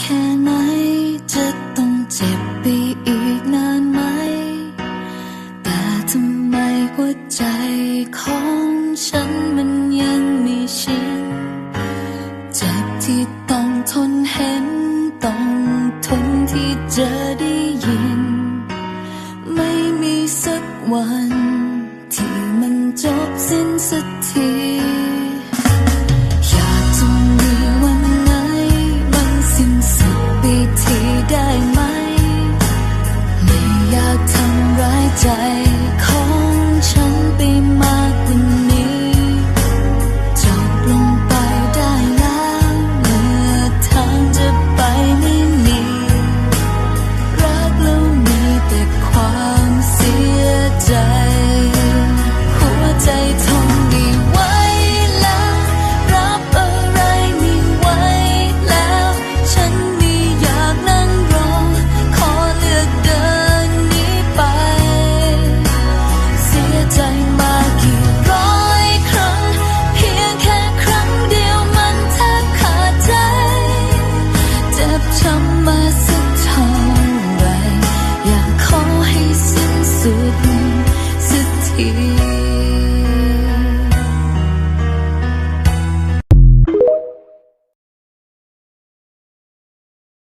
แค่ไหน จะต้องเจ็บไปอีกนานไหม แต่ทำไมหัวใจของฉันมันยังม่ชิน เจ็บที่ต้องทนเห็น ต้องทนที่จะได้ยิน ไม่มีสักวัน ที่มันจบสิ้นสักที here.